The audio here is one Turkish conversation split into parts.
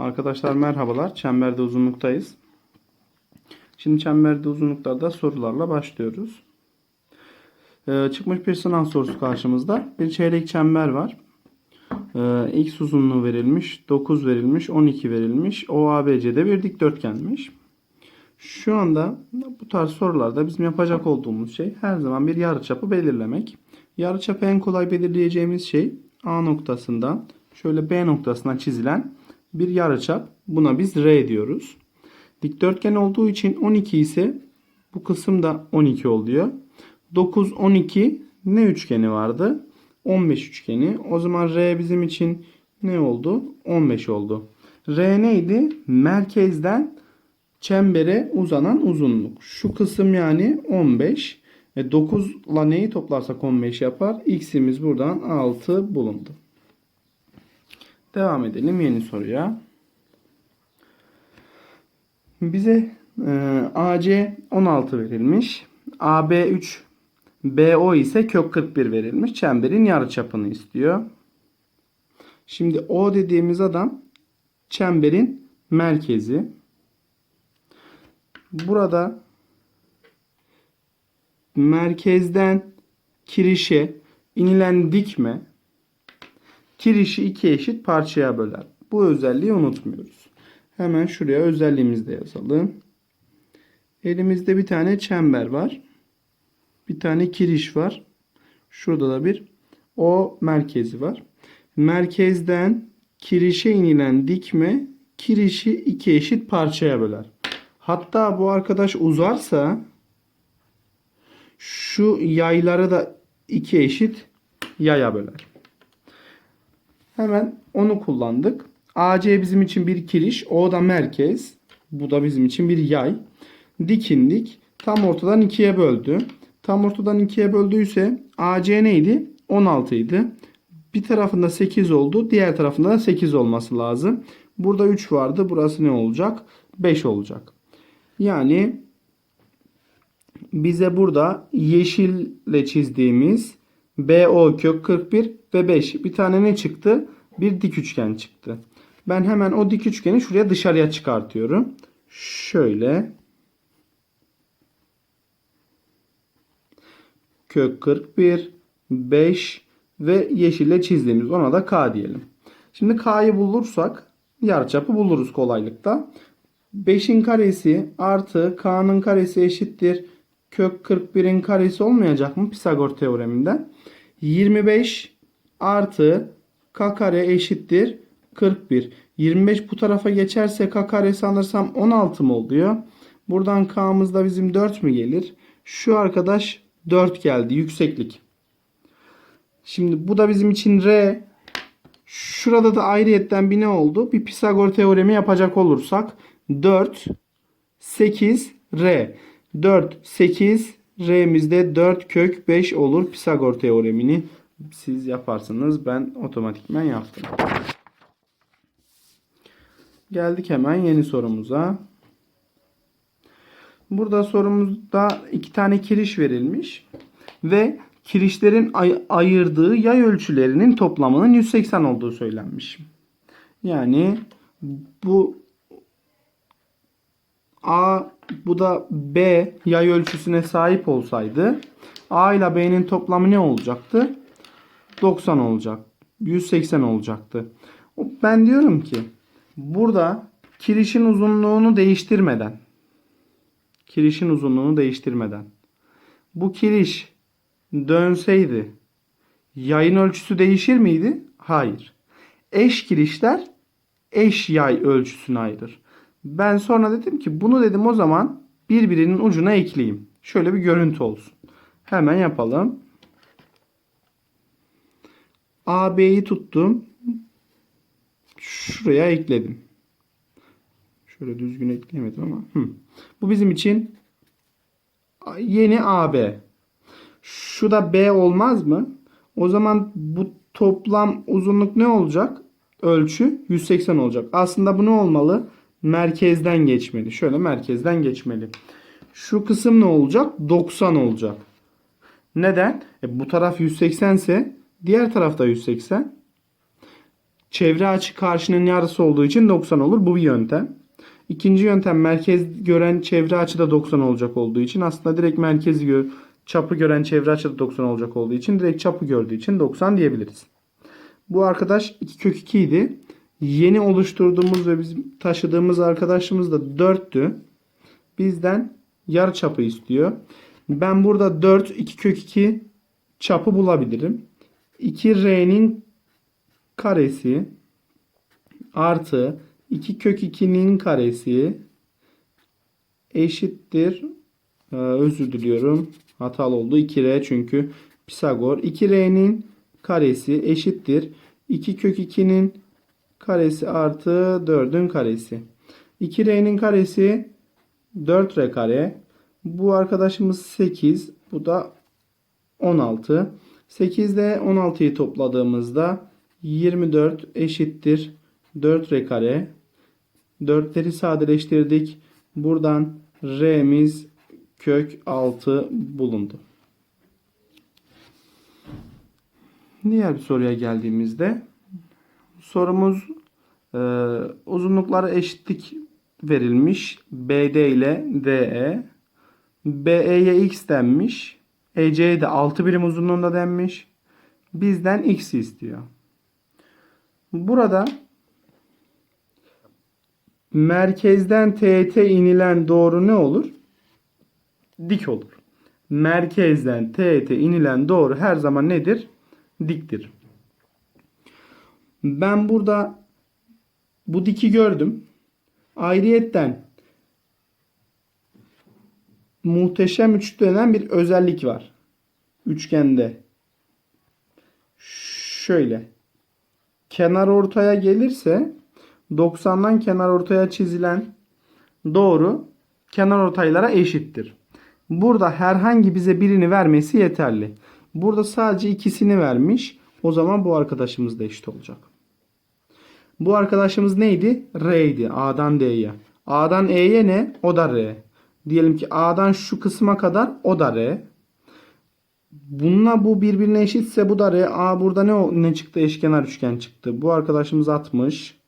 Arkadaşlar merhabalar. Çemberde uzunluktayız. Şimdi çemberde uzunluklarda sorularla başlıyoruz. Ee, çıkmış bir sınav sorusu karşımızda. Bir çeyrek çember var. Ee, x uzunluğu verilmiş, 9 verilmiş, 12 verilmiş. OABC'de bir dikdörtgenmiş. Şu anda bu tarz sorularda bizim yapacak olduğumuz şey her zaman bir yarıçapı belirlemek. Yarıçapı en kolay belirleyeceğimiz şey A noktasından şöyle B noktasına çizilen bir yarıçap. Buna biz R diyoruz. Dikdörtgen olduğu için 12 ise bu kısım da 12 oluyor. 9, 12 ne üçgeni vardı? 15 üçgeni. O zaman R bizim için ne oldu? 15 oldu. R neydi? Merkezden çembere uzanan uzunluk. Şu kısım yani 15. E 9 ile neyi toplarsak 15 yapar. X'imiz buradan 6 bulundu. Devam edelim yeni soruya. Bize e, AC 16 verilmiş. AB 3 BO ise kök 41 verilmiş. Çemberin yarıçapını istiyor. Şimdi O dediğimiz adam çemberin merkezi. Burada merkezden kirişe inilen dikme kirişi iki eşit parçaya böler. Bu özelliği unutmuyoruz. Hemen şuraya özelliğimizi de yazalım. Elimizde bir tane çember var. Bir tane kiriş var. Şurada da bir O merkezi var. Merkezden kirişe inilen dikme kirişi iki eşit parçaya böler. Hatta bu arkadaş uzarsa şu yayları da iki eşit yaya böler. Hemen onu kullandık. AC bizim için bir kiriş. O da merkez. Bu da bizim için bir yay. Dikindik. Tam ortadan ikiye böldü. Tam ortadan ikiye böldüyse AC neydi? 16 idi. Bir tarafında 8 oldu. Diğer tarafında da 8 olması lazım. Burada 3 vardı. Burası ne olacak? 5 olacak. Yani bize burada yeşille çizdiğimiz BO kök 41 ve 5 bir tane ne çıktı? Bir dik üçgen çıktı. Ben hemen o dik üçgeni şuraya dışarıya çıkartıyorum. Şöyle kök 41 5 ve yeşille çizdiğimiz ona da K diyelim. Şimdi K'yı bulursak yarıçapı buluruz kolaylıkta. 5'in karesi artı K'nın karesi eşittir. Kök 41'in karesi olmayacak mı Pisagor teoreminden? 25 artı K kare eşittir 41. 25 bu tarafa geçerse K kare sanırsam 16 mı oluyor? Buradan K'mız da bizim 4 mü gelir? Şu arkadaş 4 geldi yükseklik. Şimdi bu da bizim için R. Şurada da ayrıyetten bir ne oldu? Bir Pisagor teoremi yapacak olursak 4 8 R. 4 8 R'mizde 4 kök 5 olur. Pisagor teoremini siz yaparsınız. Ben otomatikmen yaptım. Geldik hemen yeni sorumuza. Burada sorumuzda iki tane kiriş verilmiş ve kirişlerin ay- ayırdığı yay ölçülerinin toplamının 180 olduğu söylenmiş. Yani bu A bu da B yay ölçüsüne sahip olsaydı A ile B'nin toplamı ne olacaktı? 90 olacak. 180 olacaktı. Ben diyorum ki burada kirişin uzunluğunu değiştirmeden kirişin uzunluğunu değiştirmeden bu kiriş dönseydi yayın ölçüsü değişir miydi? Hayır. Eş kirişler eş yay ölçüsüne ayırır. Ben sonra dedim ki bunu dedim o zaman birbirinin ucuna ekleyeyim. Şöyle bir görüntü olsun. Hemen yapalım. AB'yi tuttum. Şuraya ekledim. Şöyle düzgün ekleyemedim ama. Hı. Bu bizim için yeni AB. Şu da B olmaz mı? O zaman bu toplam uzunluk ne olacak? Ölçü 180 olacak. Aslında bu ne olmalı? Merkezden geçmeli. Şöyle merkezden geçmeli. Şu kısım ne olacak? 90 olacak. Neden? E bu taraf 180 ise diğer tarafta 180. çevre açı karşının yarısı olduğu için 90 olur. Bu bir yöntem. İkinci yöntem merkez gören çevre açı da 90 olacak olduğu için aslında direkt merkezi gör, çapı gören çevre açı da 90 olacak olduğu için direkt çapı gördüğü için 90 diyebiliriz. Bu arkadaş 2 kök 2 idi. Yeni oluşturduğumuz ve bizim taşıdığımız arkadaşımız da 4'tü. Bizden yarı çapı istiyor. Ben burada 4 2 kök 2 çapı bulabilirim. 2R'nin karesi artı 2 kök 2'nin karesi eşittir Ee, özür diliyorum hatalı oldu 2R çünkü Pisagor 2R'nin karesi eşittir 2 kök 2'nin karesi artı 4'ün karesi 2R'nin karesi 4R kare bu arkadaşımız 8 bu da 16 8 ile 16'yı topladığımızda 24 eşittir 4R kare. 4'leri sadeleştirdik. Buradan R'miz kök 6 bulundu. Diğer bir soruya geldiğimizde sorumuz e, uzunlukları eşitlik verilmiş. BD ile DE. BE'ye x denmiş. EC'ye de 6 birim uzunluğunda denmiş. Bizden x istiyor. Burada merkezden TT inilen doğru ne olur? Dik olur. Merkezden TT inilen doğru her zaman nedir? Diktir. Ben burada bu diki gördüm. Ayrıyetten muhteşem üçlü denen bir özellik var. Üçgende. Şöyle. Kenar ortaya gelirse 90'dan kenar ortaya çizilen doğru kenar ortaylara eşittir. Burada herhangi bize birini vermesi yeterli. Burada sadece ikisini vermiş. O zaman bu arkadaşımız da eşit olacak. Bu arkadaşımız neydi? R'ydi. A'dan D'ye. A'dan E'ye ne? O da R. Diyelim ki A'dan şu kısma kadar o da R. Bununla bu birbirine eşitse bu da R. A burada ne ne çıktı? Eşkenar üçgen çıktı. Bu arkadaşımız 60.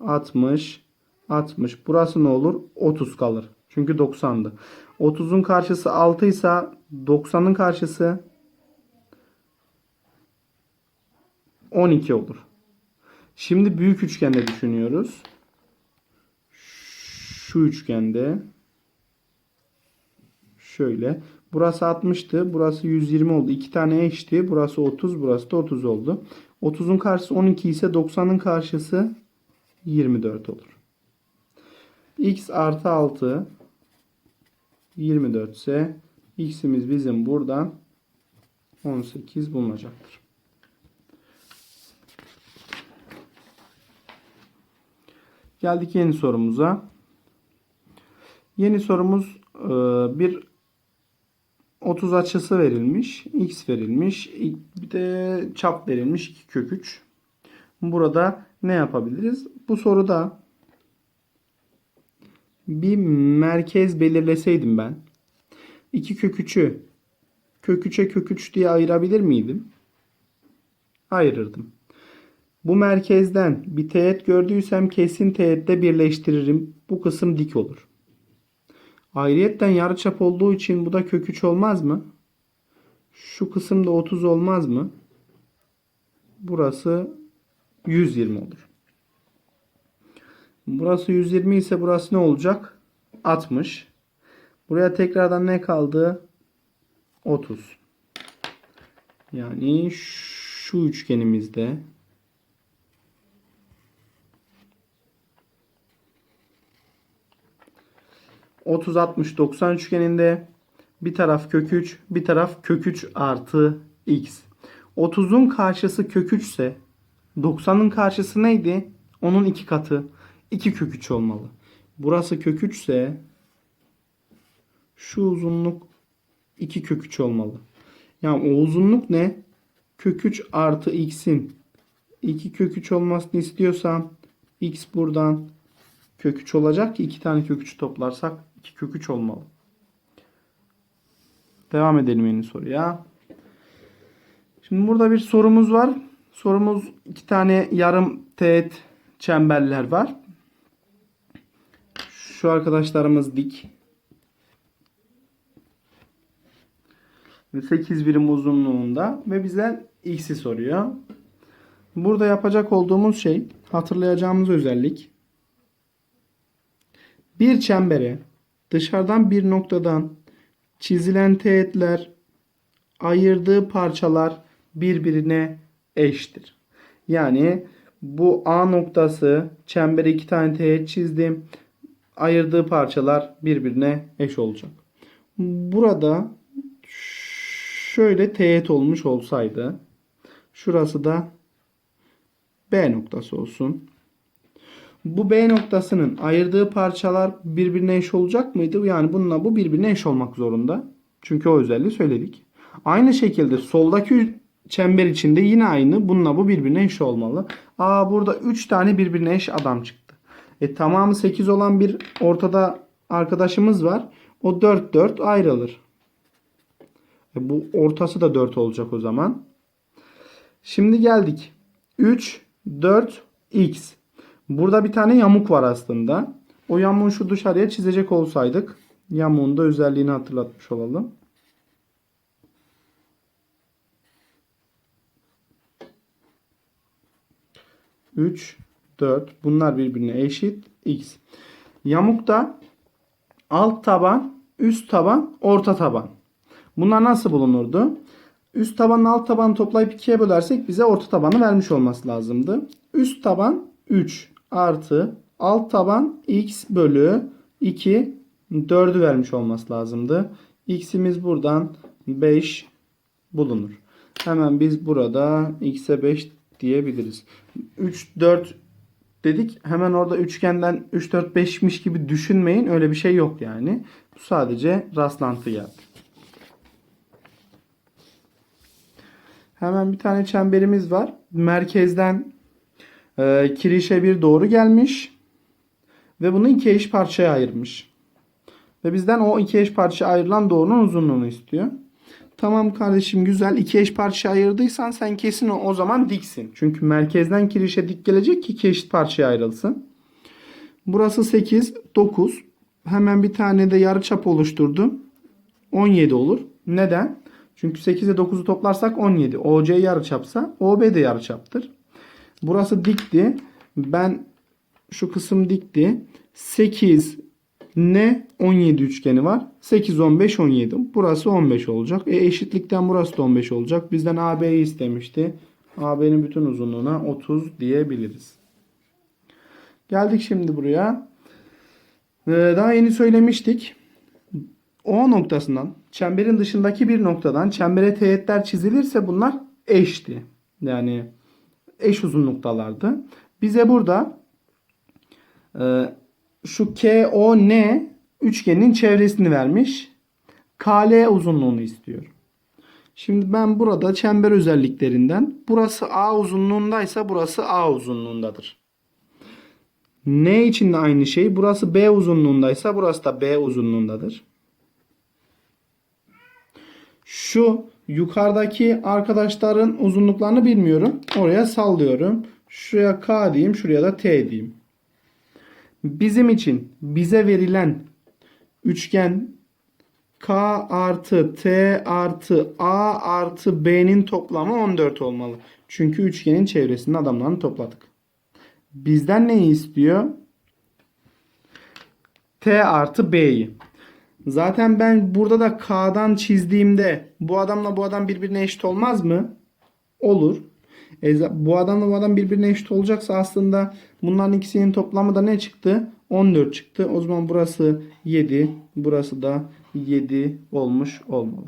60. 60. Burası ne olur? 30 kalır. Çünkü 90'dı. 30'un karşısı 6 ise 90'ın karşısı 12 olur. Şimdi büyük üçgende düşünüyoruz. Şu üçgende şöyle. Burası 60'tı. Burası 120 oldu. İki tane eşti. Burası 30. Burası da 30 oldu. 30'un karşısı 12 ise 90'ın karşısı 24 olur. x artı 6 24 ise x'imiz bizim buradan 18 bulunacaktır. Geldik yeni sorumuza. Yeni sorumuz e, bir 30 açısı verilmiş. X verilmiş. Bir de çap verilmiş. 2 kök 3. Burada ne yapabiliriz? Bu soruda bir merkez belirleseydim ben 2 kök 3'ü kök 3'e kök 3 diye ayırabilir miydim? Ayırırdım. Bu merkezden bir teğet gördüysem kesin teğette birleştiririm. Bu kısım dik olur. Ayrıyetten yarıçap olduğu için bu da kök 3 olmaz mı? Şu kısımda 30 olmaz mı? Burası 120 olur. Burası 120 ise burası ne olacak? 60. Buraya tekrardan ne kaldı? 30. Yani şu üçgenimizde ...30, 60, 90 üçgeninde... ...bir taraf kök 3, bir taraf kök 3 artı x. 30'un karşısı kök 3 ise... ...90'ın karşısı neydi? Onun iki katı. 2 kök 3 olmalı. Burası kök 3 ise... ...şu uzunluk 2 kök 3 olmalı. Yani o uzunluk ne? Kök 3 artı x'in 2 kök 3 olmasını istiyorsam x buradan kök 3 olacak ki 2 tane kök 3 toplarsak 2 kök 3 olmalı. Devam edelim yeni soruya. Şimdi burada bir sorumuz var. Sorumuz iki tane yarım teğet çemberler var. Şu arkadaşlarımız dik. 8 birim uzunluğunda ve bize x'i soruyor. Burada yapacak olduğumuz şey hatırlayacağımız özellik bir çembere dışarıdan bir noktadan çizilen teğetler ayırdığı parçalar birbirine eştir. Yani bu A noktası çembere iki tane teğet çizdim. Ayırdığı parçalar birbirine eş olacak. Burada şöyle teğet olmuş olsaydı şurası da B noktası olsun. Bu B noktasının ayırdığı parçalar birbirine eş olacak mıydı? Yani bununla bu birbirine eş olmak zorunda. Çünkü o özelliği söyledik. Aynı şekilde soldaki çember içinde yine aynı. Bununla bu birbirine eş olmalı. Aa burada 3 tane birbirine eş adam çıktı. E tamamı 8 olan bir ortada arkadaşımız var. O 4 4 ayrılır. E bu ortası da 4 olacak o zaman. Şimdi geldik. 3 4 x. Burada bir tane yamuk var aslında. O yamuğu şu dışarıya çizecek olsaydık yamuğun da özelliğini hatırlatmış olalım. Üç, dört. Bunlar birbirine eşit. X. Yamukta alt taban, üst taban, orta taban. Bunlar nasıl bulunurdu? Üst tabanla alt tabanı toplayıp ikiye bölersek bize orta tabanı vermiş olması lazımdı. Üst taban 3 artı alt taban x bölü 2 4'ü vermiş olması lazımdı. X'imiz buradan 5 bulunur. Hemen biz burada x'e 5 diyebiliriz. 3 4 dedik. Hemen orada üçgenden 3 4 5'miş gibi düşünmeyin. Öyle bir şey yok yani. Bu sadece rastlantı geldi. Hemen bir tane çemberimiz var. Merkezden e, kirişe bir doğru gelmiş. Ve bunu iki eş parçaya ayırmış. Ve bizden o iki eş parça ayrılan doğrunun uzunluğunu istiyor. Tamam kardeşim güzel. iki eş parça ayırdıysan sen kesin o, o zaman diksin. Çünkü merkezden kirişe dik gelecek ki iki eşit parçaya ayrılsın. Burası 8, 9. Hemen bir tane de yarıçap oluşturdum. 17 olur. Neden? Çünkü 8 ile 9'u toplarsak 17. OC yarıçapsa OB de yarıçaptır. Burası dikti. Ben şu kısım dikti. 8 ne 17 üçgeni var. 8 15 17. Burası 15 olacak. E eşitlikten burası da 15 olacak. Bizden AB'yi istemişti. AB'nin bütün uzunluğuna 30 diyebiliriz. Geldik şimdi buraya. Ee, daha yeni söylemiştik. O noktasından çemberin dışındaki bir noktadan çembere teğetler çizilirse bunlar eşti. Yani eş uzunluktalardı. Bize burada e, şu KON üçgenin çevresini vermiş. KL uzunluğunu istiyor. Şimdi ben burada çember özelliklerinden burası A uzunluğundaysa burası A uzunluğundadır. N için de aynı şey. Burası B uzunluğundaysa burası da B uzunluğundadır. Şu yukarıdaki arkadaşların uzunluklarını bilmiyorum. Oraya sallıyorum. Şuraya K diyeyim. Şuraya da T diyeyim. Bizim için bize verilen üçgen K artı T artı A artı B'nin toplamı 14 olmalı. Çünkü üçgenin çevresinde adamlarını topladık. Bizden neyi istiyor? T artı B'yi. Zaten ben burada da K'dan çizdiğimde bu adamla bu adam birbirine eşit olmaz mı? Olur. E, bu adamla bu adam birbirine eşit olacaksa aslında bunların ikisinin toplamı da ne çıktı? 14 çıktı. O zaman burası 7, burası da 7 olmuş olmalı.